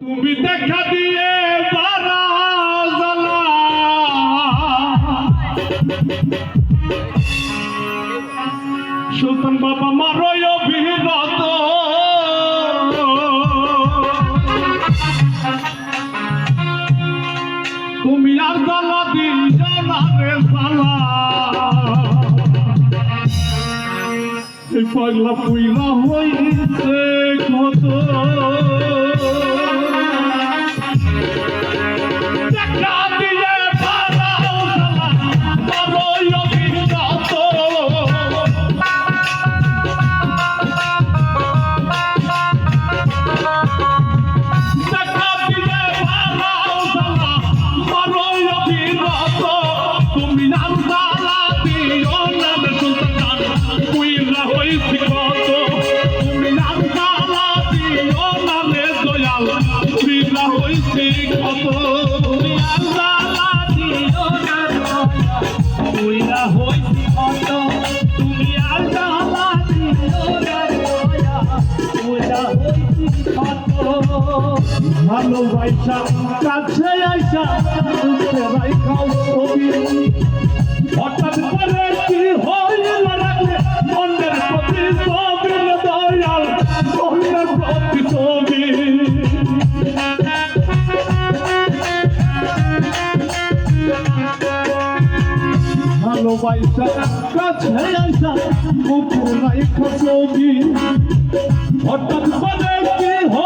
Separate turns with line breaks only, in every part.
তুমি দেখা দিয়ে বারা জ্বালা। সুলতান বাবা মারয় অভিরত। তুমি আর জ্বালা দিও না রে জ্বালা। এই পাগলা পুইলা হইছে। ভালোবাসা কাছে আইসা রাইখাও হঠাৎ পয়সা কাছে আইসা উপনায় খসবি হঠাৎ বলে কি হয়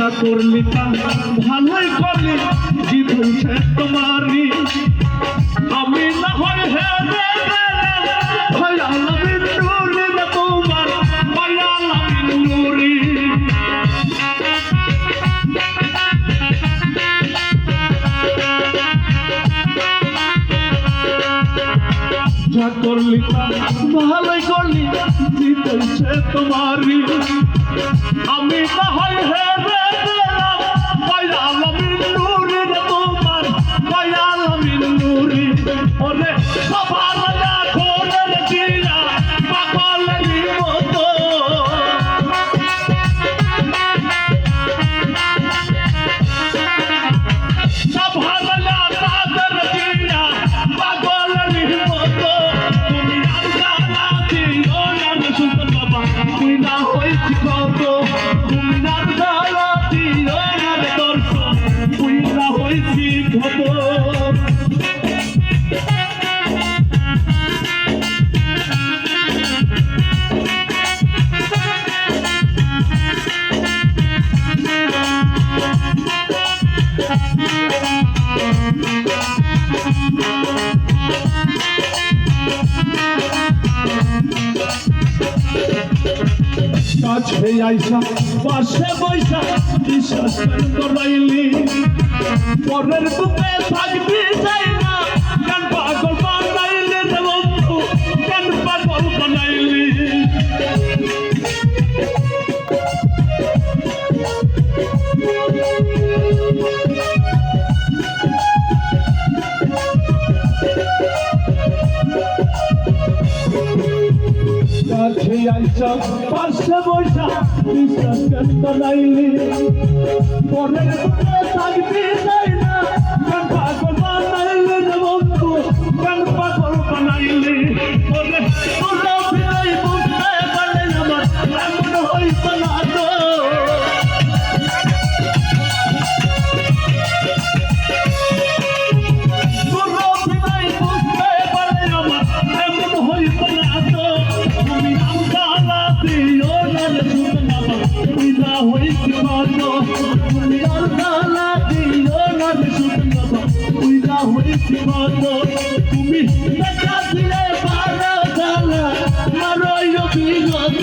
ইচ্ছা করলি তা ভালোই করলি, জীবন শেষ তোমারই। আমি না হয় হে যা করলি ভালোই করলি জিতেছে তোমারই। আমি তাহলে কাছে আইসা পাশে বৈশা বিশ্বাস করাইলি পরের বুকে থাকবি চাই না কাছে আইসা পাশে বৈশা বিশ্বাস কেন নাইলি। পরে থাকবি না তুমি দেখা দিলে বারা জানা মারই রবি গন্ধ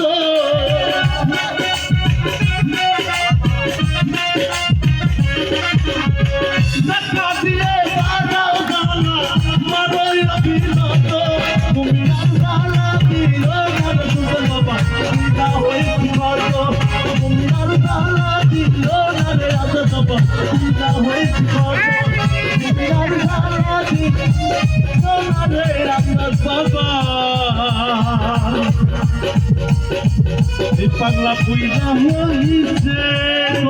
Faz lá, pois, amor, e ser